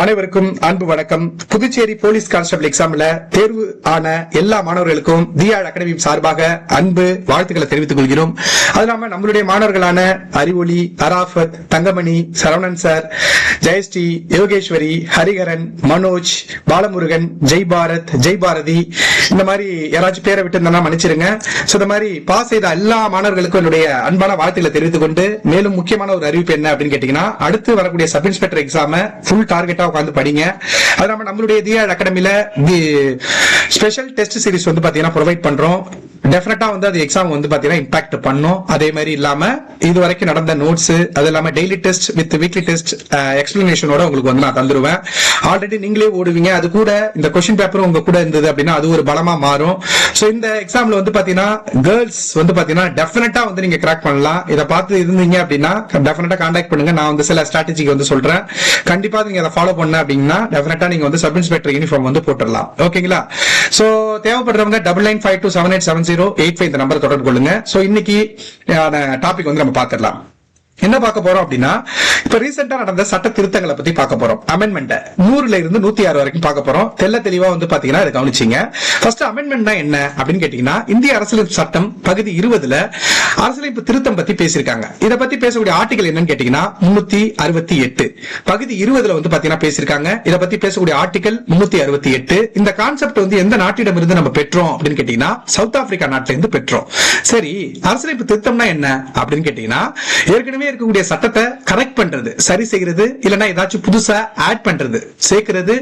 அனைவருக்கும் அன்பு வணக்கம். புதுச்சேரி போலீஸ் கான்ஸ்டபிள் எக்ஸாம்ல தேர்வு ஆன எல்லா மாணவர்களுக்கும் தியாழ் அகாடமி சார்பாக அன்பு வாழ்த்துக்களை தெரிவித்துக் கொள்கிறோம். அது இல்லாம நம்மளுடைய மாணவர்களான அறிவொளி அராஃபத் தங்கமணி சரவணன் சார் ஜெயஸ்ரீ யோகேஸ்வரி ஹரிஹரன் மனோஜ் பாலமுருகன் ஜெய் பாரத் ஜெய் பாரதி. இந்த மாதிரி யாராச்சும் பேரை விட்டு இருந்தா மன்னிச்சிருங்க. சோ இந்த மாதிரி பாஸ் செய்த எல்லா மாணவர்களுக்கும் என்னுடைய அன்பான வாழ்த்துக்களை தெரிவித்துக் கொண்டு மேலும் முக்கியமான ஒரு அறிவிப்பு என்ன அப்படின்னு கேட்டீங்கன்னா அடுத்து வரக்கூடிய சப் இன்ஸ்பெக்டர் எக்ஸாம ஃபுல் டார்கெட்டா உட்காந்து படிங்க. அது நம்ம நம்மளுடைய தியாழ் அகாடமில தி ஸ்பெஷல் டெஸ்ட் சீரிஸ் வந்து பாத்தீங்கன்னா ப்ரொவைட் பண்றோம். டெஃபினட்டா வந்து அது எக்ஸாம் வந்து பாத்தீங்கன்னா இம்பாக்ட் பண்ணும். அதே மாதிரி இல்லாம இது வரைக்கும் நடந்த நோட்ஸ் அது இல்லாம daily test with weekly test எக்ஸ்பிளனேஷனோட உங்களுக்கு வந்து நான் தந்துருவேன். ஆல்ரெடி நீங்களே ஓடுவீங்க. அது கூட இந்த கொஸ்டின் பேப்பரும் உங்க கூட இருந்தது அப்படின்னா அது ஒரு பலமா மாறும். சோ இந்த எக்ஸாம்ல வந்து பாத்தீங்கன்னா கேர்ள்ஸ் வந்து பாத்தீங்கன்னா டெஃபினட்டா வந்து நீங்க கிராக் பண்ணலாம். இதை பார்த்து இருந்தீங்க அப்படின்னா டெஃபினட்டா கான்டாக்ட் பண்ணுங்க. நான் வந்து சில ஸ்ட்ராட்டஜிக்கு வந்து சொல்றேன். கண்டிப்பா நீங்க அதை ஃபாலோ பண்ண அப்படின்னா டெஃபினட்டா நீங்க வந்து சப் இன்ஸ்பெக்டர் யூனிஃபார்ம் வந்து போட்டுடலாம். ஓகேங்களா சோ தேவைப்படுறவங்க double nine five two seven eight seven zero eight five இந்த நம்பர் தொடர்பு கொள்ளுங்க. சோ இன்னைக்கு டாபிக் வந்து நம்ம பார்த்துடலாம். என்ன பார்க்க போறோம் அப்படின்னா இப்ப ரீசெண்டா நடந்த சட்ட திருத்தங்களை பத்தி பார்க்க போறோம். அமெண்ட்மெண்ட் நூறுல இருந்து நூத்தி ஆறு வரைக்கும் பார்க்க போறோம். தெல்ல தெளிவா வந்து பாத்தீங்கன்னா இதை கவனிச்சிங்க. ஃபர்ஸ்ட் அமெண்ட்மெண்ட்னா என்ன அப்படின்னு கேட்டீங்கன்னா இந்திய அரசியலமைப்பு சட்டம் பகுதி இருபதுல அரசியலமைப்பு திருத்தம் பத்தி பேசியிருக்காங்க. இதை பத்தி பேசக்கூடிய ஆர்டிகல் என்னன்னு கேட்டீங்கன்னா முன்னூத்தி அறுபத்தி எட்டு. பகுதி இருபதுல வந்து பாத்தீங்கன்னா பேசியிருக்காங்க. இதை பத்தி பேசக்கூடிய ஆர்டிகல் முன்னூத்தி அறுபத்தி எட்டு. இந்த கான்செப்ட் வந்து எந்த நாட்டிடம் இருந்து நம்ம பெற்றோம் அப்படின்னு கேட்டீங்கன்னா சவுத் ஆப்பிரிக்கா நாட்டில இருந்து பெற்றோம். சரி அரசியலமைப்பு திருத்தம்னா என்ன அப்படின்னு கேட்டீங்கன்னா ஏற்கனவே ஏற்கனவே இருக்கக்கூடிய சட்டத்தை கரெக்ட் பண்றது சரி செய்யறது இல்லைன்னா ஏதாச்சும் புதுசா ஆட் பண்றது சேர்க்கிறது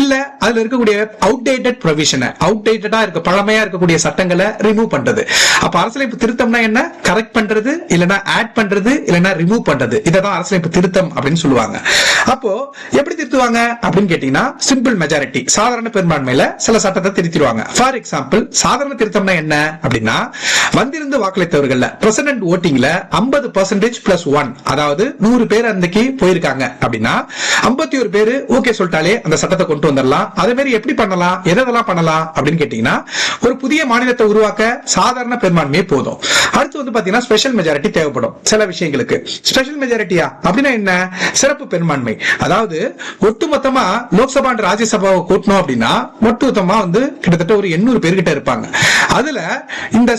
இல்ல அதுல இருக்கக்கூடிய அவுடேட்டட் ப்ரொவிஷனை அவுடேட்டடா இருக்க பழமையா இருக்கக்கூடிய சட்டங்களை ரிமூவ் பண்றது. அப்ப அரசியலமைப்பு திருத்தம்னா என்ன? கரெக்ட் பண்றது இல்லைன்னா ஆட் பண்றது இல்லைன்னா ரிமூவ் பண்றது. இததான் அரசியலமைப்பு திருத்தம் அப்படின்னு சொல்லுவாங்க. அப்போ எப்படி திருத்துவாங்க அப்படின்னு கேட்டீங்கன்னா சிம்பிள் மெஜாரிட்டி சாதாரண பெரும்பான்மையில சில சட்டத்தை திருத்திடுவாங்க. ஃபார் எக்ஸாம்பிள் சாதாரண திருத்தம்னா என்ன அப்படின்னா வந்திருந்து வாக்களித்தவர்கள் பிரசிடென்ட் ஓட்டிங்ல ஐம்பது பர்சன்டேஜ் பிளஸ் ஒன் அதாவது நூறு பேர் அன்னைக்கு போயிருக்காங்க அப்படின்னா ஐம்பத்தி ஒரு பேரு ஓகே சொல்லிட்டாலே அந்த சட்டத்தை கொண்டு வந்துடலாம். அதே மாதிரி எப்படி பண்ணலாம்? எதெல்லாம் பண்ணலாம்? அப்படின்னு கேட்டீங்கன்னா ஒரு புதிய மாநிலத்தை உருவாக்க சாதாரண பெரும்பான்மையே போதும். அடுத்து வந்து பாத்தீங்கன்னா ஸ்பெஷல் மெஜாரிட்டி தேவைப்படும். சில விஷயங்களுக்கு. ஸ்பெஷல் மெஜாரிட்டியா அப்படின்னா என்ன? சிறப்பு பெரும்பான்மை. அதாவது ஒட்டுமொத்தமா லோக்சபா ராஜ்யசபாவை கூட்டணும் அப்படின்னா ஒட்டுமொத்தமா வந்து கிட்டத்தட்ட ஒரு எண்ணூறு பேர்கிட்ட இருப்பாங்க. அதுல இந்த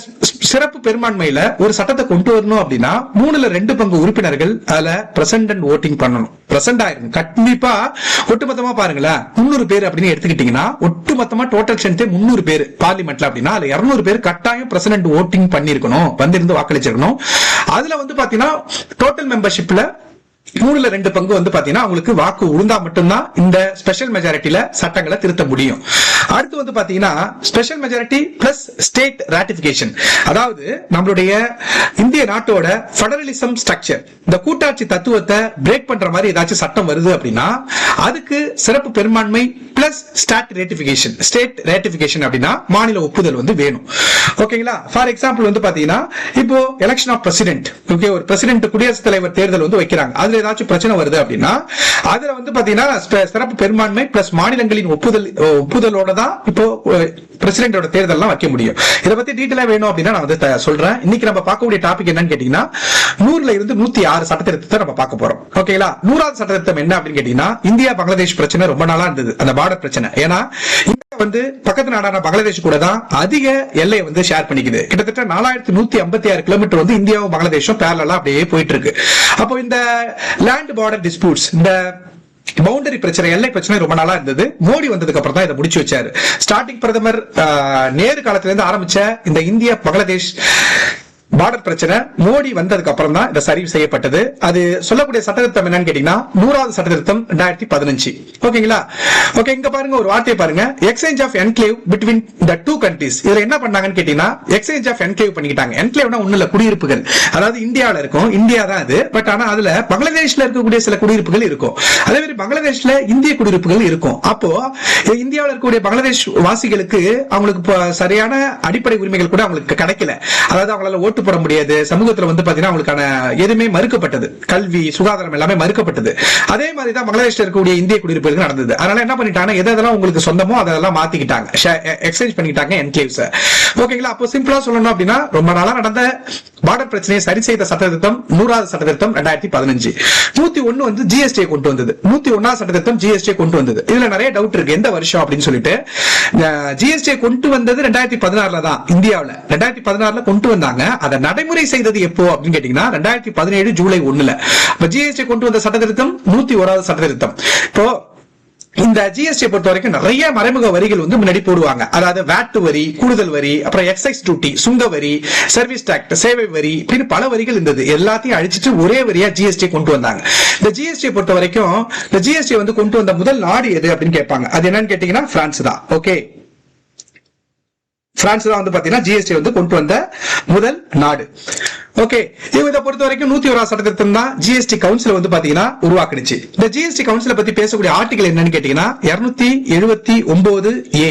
சிறப்பு பெரும்பான்மையில ஒரு சட்டத்தை கொண்டு வரணும் அப்படின்னா மூணுல ரெண்டு பங்கு உறுப்பினர்கள் அதுல பிரசன்ட் அண்ட் ஓட்டிங் பண்ணணும். பிரசன்ட் ஆயிருக்கும் கண்டிப்பா ஒட்டுமொத்தமா பாருங்களேன். முன்னூறு பேர் அப்படின்னு எடுத்துக்கிட்டீங்கன்னா ஒட்டுமொத்தமா டோட்டல் ஸ்ட்ரென்த்தே முன்னூறு பேர். பார்லிமெண்ட்ல அப்படின்னா அதுல இருநூறு பேர் கட்டாயம் பிரசிடென்ட் ஓட்டிங் பண்ணிருக்கணும் வந்திருந்து வாக்களிச்சிருக்கணும். அதுல வந்து பாத்தீங்கன்னா டோட்டல் மெம்பர்ஷிப்ல மூணுல ரெண்டு பங்கு வந்து பாத்தீங்கன்னா அவங்களுக்கு வாக்கு உழுந்தா மட்டும்தான் இந்த ஸ்பெஷல் மெஜாரிட்டியில சட்டங்களை திருத்த முடியும். அடுத்து வந்து பாத்தீங்கன்னா special majority plus state ratification அதாவது நம்மளுடைய இந்திய நாட்டோட ஃபெடரலிசம் ஸ்ட்ரக்சர் இந்த கூட்டாட்சி தத்துவத்தை பிரேக் பண்ற மாதிரி ஏதாச்சும் சட்டம் வருது அப்படின்னா அதுக்கு சிறப்பு பெரும்பான்மை plus state ratification state ratification அப்படின்னா மாநில ஒப்புதல் வந்து வேணும். ஓகேங்களா? ஃபார் எக்ஸாம்பிள் வந்து பாத்தீங்கன்னா இப்போ எலெக்ஷன் ஆஃப் பிரசிடென்ட் ஓகே ஒரு பிரசிடென்ட் குடியரசுத் தலைவர் தேர்தல் வந்து வைக்கிறாங்க. அதுல ஏதாச்சும் பிரச்சனை வருது அப்படின்னா அதுல வந்து பாத்தீங்கன்னா சிறப்பு பெரும்பான்மை பிளஸ் மாநிலங்களின் ஒப்புதல் ஒப்புதலோட தான் இப்போ பிரசிடென்டோட தேர்தல்லாம் வைக்க முடியும். இதை பத்தி டீட்டெயிலா வேணும் அப்படின்னா நான் வந்து சொல்றேன். இன்னைக்கு நம்ம பார்க்கக்கூடிய டாபிக் என்னன்னு கேட்டீங்கன்னா நூறுல இருந்து நூத்தி ஆறு சட்டத்திருத்தத்தை நம்ம பார்க்க போறோம். ஓகேங்களா நூறாவது சட்டத்திருத்தம் என்ன அப்படின்னு கேட்டீங்கன்னா இந்தியா பங்களாதேஷ் பிரச்சனை ரொம்ப நாளா இருந்தது அந்த பார்டர் பிரச்சனை. ஏன்னா வந்து பக்கத்து நாடான பங்களாதேஷ் கூட தான் அதிக எல்லையை வந்து ஷேர் பண்ணிக்குது. கிட்டத்தட்ட நாலாயிரத்தி நூத்தி ஐம்பத்தி ஆறு கிலோமீட்டர் வந்து இந்தியாவும் பங்களாதேஷும் பேரலா அப்படியே போயிட்டு இருக்கு. அப்போ இந்த லேண்ட் பார்டர் டிஸ்பியூட்ஸ் இந்த பவுண்டரி பிரச்சனை எல்லை பிரச்சனை ரொம்ப நாளா இருந்தது. மோடி வந்ததுக்கு அப்புறம் தான் இதை முடிச்சு வச்சாரு. ஸ்டார்டிங் பிரதமர் ஆஹ், நேரு காலத்திலிருந்து ஆரம்பிச்ச இந்த இந்திய பங்களாதேஷ் பார்டர் பிரச்சனை மோடி வந்ததுக்கு அப்புறம் தான் இதை சரி செய்யப்பட்டது. அது சொல்லக்கூடிய சட்டத்திருத்தம் என்னன்னு கேட்டீங்கன்னா நூறாவது சட்டத்திருத்தம் ரெண்டாயிரத்தி பதினஞ்சு. ஓகேங்களா? ஓகே இங்க பாருங்க ஒரு வார்த்தையை பாருங்க. Exchange of enclave between the two countries இதுல என்ன பண்ணாங்கன்னு கேட்டீங்கன்னா எக்ஸ்சேஞ்ச் ஆஃப் என்க்ளேவ் பண்ணிக்கிட்டாங்க. என்க்ளேவ்னா ஒண்ணு இல்ல குடியிருப்புகள். அதாவது இந்தியாவில இருக்கும். இந்தியா தான் அது. பட் ஆனா அதுல பங்களாதேஷ்ல இருக்கக்கூடிய சில குடியிருப்புகள் இருக்கும். அதே மாதிரி பங்களாதேஷ்ல இந்திய குடியிருப்புகள் இருக்கும். அப்போ இந்தியாவில் இருக்கக்கூடிய பங்களாதேஷ் வாசிகளுக்கு அவங்களுக்கு சரியான அடிப்படை உரிமைகள் கூட அவங்களுக்கு கிடைக்கல. அதாவது அவங்களால ஓட்டு கொண்டு போட முடியாது. சமூகத்துல வந்து பாத்தீங்கன்னா அவங்களுக்கான எதுவுமே மறுக்கப்பட்டது. கல்வி சுகாதாரம் எல்லாமே மறுக்கப்பட்டது. அதே மாதிரி தான் பங்களாதேஷ்ல இருக்கக்கூடிய இந்திய குடியிருப்புகளுக்கு நடந்தது. அதனால என்ன பண்ணிட்டாங்க எது எதெல்லாம் உங்களுக்கு சொந்தமோ அதெல்லாம் மாத்திக்கிட்டாங்க. எக்ஸ்சேஞ்ச் பண்ணிக்கிட்டாங்க என்கேவ்ஸ் ஓகேங்களா அப்போ சிம்பிளா சொல்லணும் அப்படின்னா ரொம்ப நாளா நடந்த பார்டர் பிரச்சனையை சரி செய்த சட்டத்திருத்தம் நூறாவது சட்டத்திருத்தம் ரெண்டாயிரத்தி பதினஞ்சு. நூத்தி ஒன்னு வந்து ஜிஎஸ்டி கொண்டு வந்தது. நூத்தி ஒன்னாவது சட்டத்திருத்தம் ஜிஎஸ்டி கொண்டு வந்தது. இதுல நிறைய டவுட் இருக்கு. எந்த வருஷம் அப்படின்னு சொல்லிட்டு ஜிஎஸ்டி கொண்டு வந்தது ரெண்டாயிரத்தி பதினாறுல தான் இந்தியாவில். ரெண்டாயிரத்தி பதினாறுல கொண்டு வந்தாங்க. அதை நடைமுறை செய்தது எப்போ அப்படின்னு கேட்டீங்கன்னா ரெண்டாயிரத்தி பதினேழு ஜூலை ஒண்ணுல. இப்ப ஜிஎஸ்டி கொண்டு வந்த சட்டத்திருத்தம் நூத்தி ஓராவது சட்டத்திருத்தம் இப்போ இந்த ஜிஎஸ்டி பொறுத்த வரைக்கும் நிறைய மறைமுக வரிகள் வந்து முன்னாடி போடுவாங்க. அதாவது வேட்டு வரி கூடுதல் வரி அப்புறம் எக்ஸைஸ் டியூட்டி சுங்க வரி சர்வீஸ் டாக்ஸ் சேவை வரி இப்படின்னு பல வரிகள் இருந்தது. எல்லாத்தையும் அழிச்சிட்டு ஒரே வரியா ஜிஎஸ்டி கொண்டு வந்தாங்க. இந்த ஜிஎஸ்டி பொறுத்த வரைக்கும் இந்த ஜிஎஸ்டி வந்து கொண்டு வந்த முதல் நாடு எது அப்படின்னு கேட்பாங்க. அது என்னன்னு கேட்டீங்கன்னா பிரான்ஸ் தான். ஓகே பிரான்ஸ் தான் வந்து பாத்தீங்கன்னா ஜிஎஸ்டி வந்து கொண்டு வந்த முதல் நாடு. ஓகே இதை பொறுத்த வரைக்கும் நூத்தி ஒரு சட்டத்திட்டம் தான் ஜிஎஸ்டி கவுன்சில் வந்து பாத்தீங்கன்னா உருவாக்குனுச்சு. இந்த ஜிஎஸ்டி கவுன்சில பத்தி பேசக்கூடிய ஆர்டிகல் என்னன்னு கேட்டீங்கன்னா இருநூத்தி எழுபத்தி ஒன்பது ஏ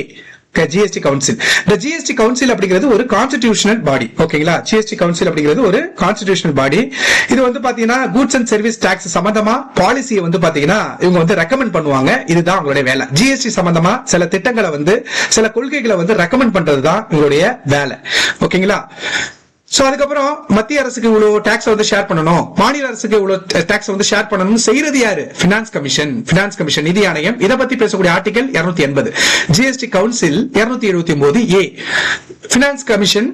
ஜிஎஸ்டி கவுன்சில் இந்த ஜிஎஸ்டி கவுன்சில் அப்படிங்கிறது ஒரு கான்ஸ்டிடியூஷனல் பாடி ஓகேங்களா ஜிஎஸ்டி கவுன்சில் அப்படிங்கிறது ஒரு கான்ஸ்டிடியூஷனல் பாடி இது வந்து பாத்தீங்கன்னா கூட்ஸ் அண்ட் சர்வீஸ் டாக்ஸ் சம்பந்தமா பாலிசியை வந்து பாத்தீங்கன்னா இவங்க வந்து ரெக்கமெண்ட் பண்ணுவாங்க. இதுதான் அவங்களுடைய வேலை. ஜிஎஸ்டி சம்பந்தமா சில திட்டங்களை வந்து சில கொள்கைகளை வந்து ரெக்கமெண்ட் பண்றது தான் இவங்களுடைய வேலை ஓகேங்களா சோ அதுக்கப்புறம் மத்திய அரசுக்கு இவ்வளவு டாக்ஸ் வந்து ஷேர் பண்ணணும். மாநில அரசுக்கு இவ்வளவு டாக்ஸ் வந்து ஷேர் பண்ணணும் செய்யறது யாரு? பினான்ஸ் கமிஷன் பினான்ஸ் கமிஷன் நிதி ஆணையம். இதை பத்தி பேசக்கூடிய ஆர்டிகல் இருநூத்தி எண்பது. ஜிஎஸ்டி கவுன்சில் இருநூத்தி எழுபத்தி ஒன்பது A finance commission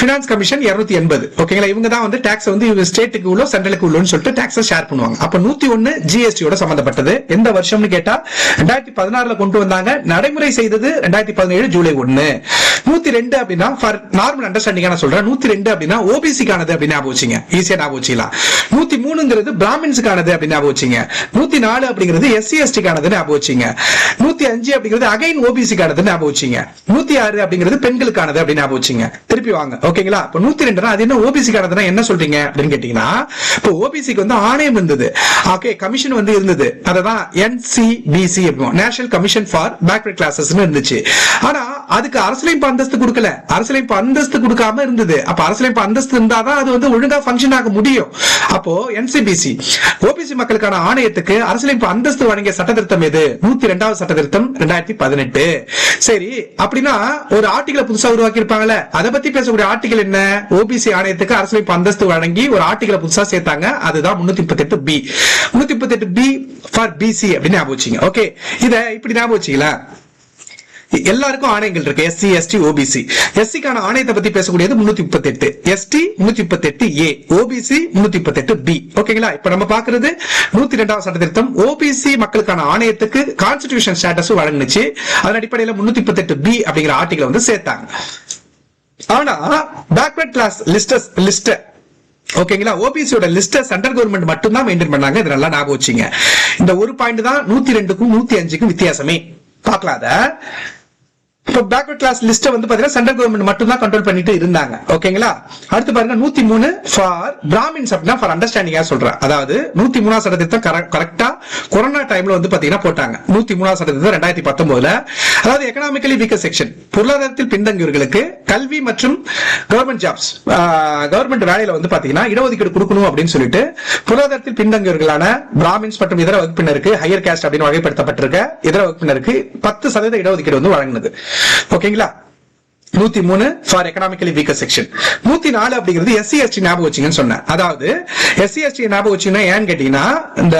finance commission இருநூத்தி எண்பது. ஓகேங்களா இவங்க தான் வந்து டாக்ஸ் வந்து இவங்க ஸ்டேட்டுக்கு உள்ள சென்ட்ரலுக்கு உள்ளன்னு சொல்லிட்டு டாக்ஸ் ஷேர் பண்ணுவாங்க. அப்ப நூத்தி ஒன்னு ஜிஎஸ்டியோட சம்பந்தப்பட்டது. எந்த வருஷம்னு கேட்டா ரெண்டாயிரத்தி பதினாறுல கொண்டு வந்தாங்க. நடைமுறை செய்தது ரெண்டாயிரத்தி பதினேழு ஜூலை ஒன்னு. நூத்தி ரெண்டு அப்படின்னா ஃபார் நார்மல் அண்டர்ஸ்டாண்டிங்கா நான் சொல்றேன். நூத்தி ரெண்டு அப்படின்னா ஓபிசிக்கானது அப்படின்னு ஞாபகம் வச்சுங்க. ஈஸியா ஞாபகம் வச்சுக்கலாம். நூத்தி மூணுங்கிறது பிராமின்ஸுக்கானது அப்படின்னு ஞாபகம் வச்சுங்க. நூத்தி நாலு அப்படிங்கிறது எஸ்சி எஸ்டிக்கானது ஞாபகம் வச்சுங்க. நூத்தி அஞ்சு அப்படிங்கிறது அகைன் ஓபிசிக்கானது ஞாபகம் வச்சுங்க. நூத்தி ஆறு அப்படிங்கிறது பெண்களுக்கானது அப்படின்னு ஞாபகம் வச்சுங்க. திருப்பி வாங்க. ஓகேங்களா? இப்ப நூத்தி ரெண்டுனா அது என்ன ஓபிசி ஓபிசிக்கானதுன்னா என்ன சொல்றீங்க? அப்படின்னு கேட்டீங்கன்னா இப்போ ஓபிசிக்கு வந்து ஆணையம் இருந்தது. ஓகே கமிஷன் வந்து இருந்தது. அததான் NCBC national commission for backward classes இருந்துச்சு. ஆனா அதுக்கு அரசியலமைப்பு அந்தஸ்து கொடுக்கல. அரசியலமைப்பு அந்தஸ்து கொடுக்காம இருந்தது. அப்ப அரசியலமைப்பு அந்தஸ்து இருந்தாதான் அது வந்து ஒழுங்கா ஃபங்க்ஷன் ஆக முடியும். அப்போ என்சிபிசி ஓபிசி மக்களுக்கான ஆணையத்துக்கு அரசியலமைப்பு அந்தஸ்து வழங்கிய சட்ட திருத்தம் எது? நூத்தி ரெண்டாவது சட்ட திருத்தம் ரெண்டாயிரத்தி பதினெட்டு. சரி அப்படின்னா ஒரு ஆர்டிகலை புதுசா உருவாக்கி இருப்பாங்கல்ல அதை பத்தி பேசக்கூடிய ஆர்டிகல் என்ன? ஓபிசி ஆணையத்துக்கு அரசியலமைப்பு அந்தஸ்து வழங்கி ஒரு ஆர்டிகலை புதுசா சேர்த்தாங்க. அதுதான் முன்னூத்தி முப்பத்தி எட்டு பி முன்னூத்தி முப்பத்தி எட்டு பி ஃபார் பிசி அப்படின்னு ஞாபகம் வச்சுங்க. ஓகே இதை இப்படி ஞாபகம் வச்சுங்களா? எல்லாருக்கும் ஆணையங்கள் இருக்கு. எஸ்சி எஸ்டி ஓபிசி எஸ்சிக்கான ஆணையத்தை பத்தி பேசக்கூடியது முன்னூத்தி முப்பத்தி எட்டு எஸ்டி முன்னூத்தி முப்பத்தி எட்டு ஏ ஓபிசி முன்னூத்தி முப்பத்தி எட்டு பி ஓகேங்களா இப்ப நம்ம பாக்குறது நூத்தி ரெண்டாவது சட்ட திருத்தம். ஓபிசி மக்களுக்கான ஆணையத்துக்கு கான்ஸ்டிடியூஷன் ஸ்டேட்டஸ் வழங்குச்சு அதன் அடிப்படையில் முன்னூத்தி முப்பத்தி எட்டு பி அப்படிங்கிற ஆர்டிகல் வந்து சேர்த்தாங்க. ஆனா பேக்வர்ட் கிளாஸ் லிஸ்டஸ் லிஸ்ட் ஓகேங்களா ஓபிசியோட லிஸ்ட சென்ட்ரல் கவர்மெண்ட் மட்டும் தான் மெயின்டைன் பண்ணாங்க. இது நல்லா ஞாபகம் வச்சுங்க. இந்த ஒரு பாயிண்ட் தான் நூத்தி ரெண்டுக்கும் நூத்தி அஞ்சுக்கும் வித்தியாசமே. பார்க்கலாம் இப்போ பேக்வர்ட் கிளாஸ் லிஸ்ட வந்து பாத்தீங்கன்னா சென்ட்ரல் கவர்மெண்ட் மட்டும் தான் கண்ட்ரோல் பண்ணிட்டு இருந்தாங்க. ஓகேங்களா அடுத்து பாருங்க நூத்தி மூணு ஃபார் பிராமின்ஸ் அப்படின்னா ஃபார் அண்டர்ஸ்டாண்டிங்கா சொல்றேன் அதாவது நூத்தி மூணாவது சட்டத்திட்டம் கரெக்டா கொரோனா டைம்ல வந்து பாத்தீங்கன்னா போட்டாங்க. நூத்தி மூணாவது சட்டத்திட்டம் ரெண்டாயிரத்தி பத்தொன்பதுல அதாவது எக்கனாமிக்கலி வீக்கர் செக்ஷன் பொருளாதாரத்தில் பின்தங்கியவர்களுக்கு கல்வி மற்றும் கவர்மெண்ட் ஜாப்ஸ் கவர்மெண்ட் வேலையில வந்து பாத்தீங்கன்னா இடஒதுக்கீடு கொடுக்கணும் அப்படின்னு சொல்லிட்டு பொருளாதாரத்தில் பின்தங்கியவர்களான பிராமின்ஸ் மற்றும் இதர வகுப்பினருக்கு ஹையர் கேஸ்ட் அப்படின்னு வகைப்படுத்தப்பட்டிருக்க இதர வகுப்பினருக்கு பத்து சதவீத இடஒதுக்கீடு வந்து வழங்கினது. ஓகேங்களா நூத்தி மூணு ஃபார் எக்கனாமிக்கலி வீக்கர் செக்ஷன் நூத்தி நாலு அப்படிங்கிறது எஸ்சி எஸ்டி ஞாபகம் வச்சுங்கன்னு சொன்னேன். அதாவது எஸ்சி எஸ்டி ஞாபகம் வச்சீங்கன்னா ஏன்னு கேட்டீங்கன்னா இந்த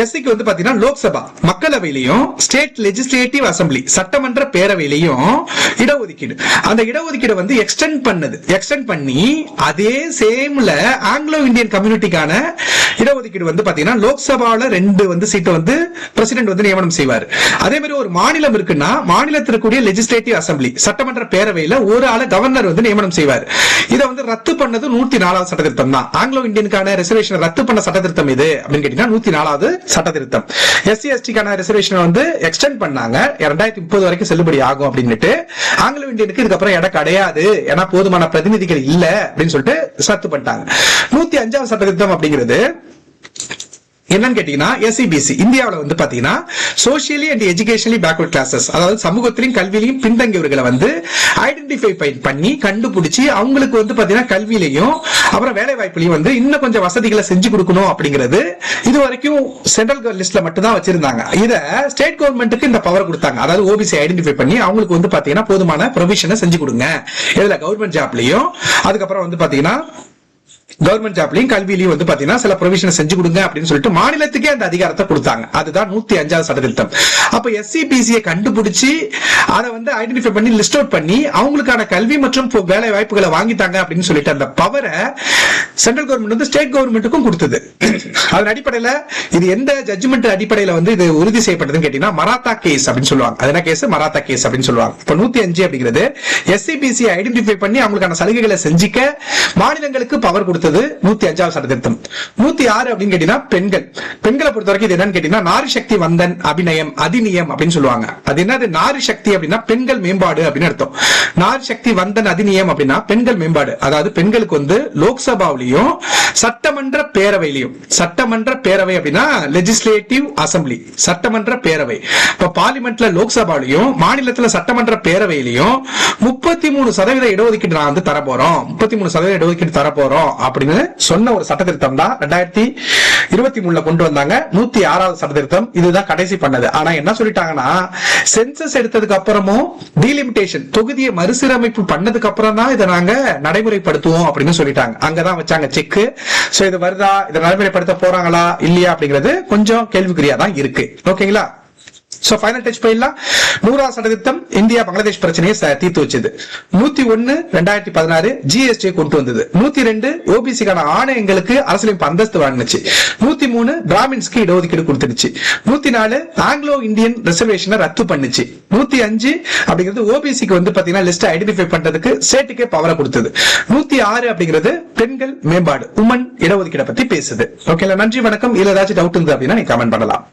எஸ்சிக்கு வந்து பாத்தீங்கன்னா லோக்சபா மக்களவையிலையும் ஸ்டேட் லெஜிஸ்லேட்டிவ் அசம்பிளி சட்டமன்ற பேரவையிலையும் இடஒதுக்கீடு. அந்த இடஒதுக்கீடு வந்து எக்ஸ்டெண்ட் பண்ணது. எக்ஸ்டெண்ட் பண்ணி அதே சேம்ல ஆங்கிலோ இந்தியன் கம்யூனிட்டிக்கான இடஒதுக்கீடு வந்து பாத்தீங்கன்னா லோக்சபால ரெண்டு வந்து சீட்டை வந்து பிரசிடென்ட் வந்து நியமனம் செய்வார். அதே மாதிரி ஒரு மாநிலம் இருக்குன்னா மாநிலத்தில் கூடிய லெஜிஸ்லேட்டிவ் அசம்பிளி சட்டமன்ற பேரவையில ஒரு ஆள கவர்னர் வந்து நியமனம் செய்வார். இதை வந்து ரத்து பண்ணது நூத்தி நாலாவது சட்டத்திருத்தம் தான். ஆங்கிலோ இந்தியனுக்கான ரிசர்வேஷன் ரத்து பண்ண சட்டத்திருத்தம் இது அப்படின்னு கேட்டீங்கன்னா நூத்தி நாலாவது சட்ட திருத்தம் எஸ்சி எஸ்டிக்கான ரிசர்வேஷன் வந்து எக்ஸ்டெண்ட் பண்ணாங்க. இரண்டாயிரத்தி முப்பது வரைக்கும் செல்லுபடி ஆகும் அப்படின்னுட்டு. ஆங்கில இந்தியனுக்கு இதுக்கப்புறம் இடம் கிடையாது. ஏன்னா போதுமான பிரதிநிதிகள் இல்ல அப்படின்னு சொல்லிட்டு சத்து பண்ணிட்டாங்க. நூத்தி அஞ்சாவது சட்ட திருத்தம் அப்படிங்கிறது என்னன்னு கேட்டீங்கன்னா எஸ்சிபிசி இந்தியாவில் வந்து பாத்தீங்கன்னா socially and educationally backward classes அதாவது சமூகத்திலையும் கல்வியிலையும் பின்தங்கியவர்களை வந்து ஐடென்டிஃபை பண்ணி கண்டுபிடிச்சி அவங்களுக்கு வந்து பாத்தீங்கன்னா கல்வியிலையும் அப்புறம் வேலை வாய்ப்புலையும் வந்து இன்னும் கொஞ்சம் வசதிகளை செஞ்சு கொடுக்கணும் அப்படிங்கிறது இது வரைக்கும் சென்ட்ரல் லிஸ்ட்ல மட்டும் தான் வச்சிருந்தாங்க. இதை ஸ்டேட் கவர்மெண்ட்டுக்கு இந்த பவர் கொடுத்தாங்க. அதாவது ஓபிசி ஐடென்டிஃபை பண்ணி அவங்களுக்கு வந்து பாத்தீங்கன்னா போதுமான ப்ரொவிஷனை செஞ்சு கொடுங்க. இதுல கவர்மெண்ட் ஜாப்லையும் அதுக்கப்புறம் வந்து பாத்தீங்கன்னா கவர்மெண்ட் ஜாப்லயும் கல்வியிலையும் வந்து பாத்தீங்கன்னா சில ப்ரொவிஷனை செஞ்சு கொடுங்க அப்படின்னு சொல்லிட்டு மாநிலத்துக்கே அந்த அதிகாரத்தை கொடுத்தாங்க. அதுதான் நூத்தி அஞ்சாவது சட்டத்திட்டம் அப்ப எஸ்சிபிசியை கண்டுபிடிச்சு அதை வந்து ஐடென்டிஃபை பண்ணி லிஸ்ட் அவுட் பண்ணி அவங்களுக்கான கல்வி மற்றும் வேலை வாய்ப்புகளை வாங்கிட்டாங்க அப்படின்னு சொல்லிட்டு அந்த பவரை சென்ட்ரல் கவர்மெண்ட் வந்து ஸ்டேட் கவர்மெண்ட்டுக்கும் கொடுத்தது. அதன் அடிப்படையில இது எந்த ஜட்ஜ்மெண்ட் அடிப்படையில வந்து இது உறுதி செய்யப்பட்டதுன்னு கேட்டீங்கன்னா மராத்தா கேஸ் அப்படின்னு சொல்லுவாங்க. அது என்ன கேஸ் மராத்தா கேஸ் அப்படின்னு சொல்லுவாங்க. இப்ப நூத்தி அஞ்சு அப்படிங்கிறது எஸ்சிபிசி ஐடென்டிஃபை பண்ணி அவங்களுக்கான சலுகைகளை செஞ்சிக்க மாநிலங்களுக்கு பவர் கொடுத்தது நூத்தி அஞ்சாவது சட்டத்திட்டம் நூத்தி ஆறு அப்படின்னு கேட்டீங்கன்னா பெண்கள். பெண்களை பொறுத்த வரைக்கும் இது என்னன்னு கேட்டீங்கன்னா நாரி சக்தி வந்தன் அபிநயம் அதிநியம் அப்படின்னு சொல்லுவாங்க. அது என்னது? நாரி சக்தி அப்படின்னா பெண்கள் மேம்பாடு அப்படின்னு அர்த்தம். நாரி சக்தி வந்தன் அதிநியம் அப்படின்னா பெண்கள் மேம்பாடு. அதாவது பெண்களுக்கு வந்து லோக்சபாவிலையும் சட்டமன்ற பேரவையிலையும். சட்டமன்ற பேரவை அப்படின்னா லெஜிஸ்லேட்டிவ் அசம்பிளி சட்டமன்ற பேரவை. இப்ப பார்லிமெண்ட்ல லோக்சபாலையும் மாநிலத்துல சட்டமன்ற பேரவையிலையும் முப்பத்தி மூணு சதவீத இடஒதுக்கீடு நான் வந்து தர போறோம் முப்பத்தி மூணு சதவீத இடஒதுக்கீடு தர போறோம் அப்படின்னு சொன்ன ஒரு சட்ட திருத்தம் தான் ரெண்டாயிரத்தி இருபத்தி மூணுல கொண்டு வந்தாங்க. நூத்தி ஆறாவது சட்ட திருத்தம் இதுதான் கடைசி பண்ணது. ஆனா என்ன சொல்லிட்டாங்கன்னா சென்சஸ் எடுத்ததுக்கு அப்புறமும் டீலிமிட்டேஷன் தொகுதியை மறுசீரமைப்பு பண்ணதுக்கு அப்புறம் தான் இதை நாங்க நடைமுறைப்படுத்துவோம் அப்படின்னு சொல்லிட்டாங்க. அங்கதான் வச்சாங்க செக்கு சோ இது வருதா? இதை நடைமுறைப்படுத்த போறாங்களா? இல்லையா அப்படிங்கிறது கொஞ்சம் கேள்விக்குறியா தான் இருக்கு. ஓகேங்களா? சோ ஃபைனல் டச் போயிடலாம். நூறாவது சதவீதம் இந்தியா பங்களாதேஷ் பிரச்சனையை தீர்த்து வச்சது. நூத்தி ஒன்னு ரெண்டாயிரத்தி பதினாறு ஜிஎஸ்டி கொண்டு வந்தது. நூத்தி ரெண்டு ஓபிசிக்கான ஆணையங்களுக்கு அரசியலமைப்பு அந்தஸ்து வாங்கினுச்சு நூத்தி மூணு பிராமின்ஸ்க்கு இடஒதுக்கீடு கொடுத்துருச்சு நூத்தி நாலு ஆங்கிலோ இந்தியன் ரிசர்வேஷனை ரத்து பண்ணுச்சு. நூத்தி அஞ்சு அப்படிங்கிறது ஓபிசிக்கு வந்து பாத்தீங்கன்னா லிஸ்ட் ஐடென்டிஃபை பண்றதுக்கு ஸ்டேட்டுக்கே பவரை கொடுத்தது. நூத்தி ஆறு அப்படிங்கிறது பெண்கள் மேம்பாடு உமன் இடஒதுக்கீடை பத்தி பேசுது. ஓகேல நன்றி வணக்கம். இதுல ஏதாச்சும் டவுட் இருந்து அப்படின்னா நீ கமெண்ட் பண்ணலாம்.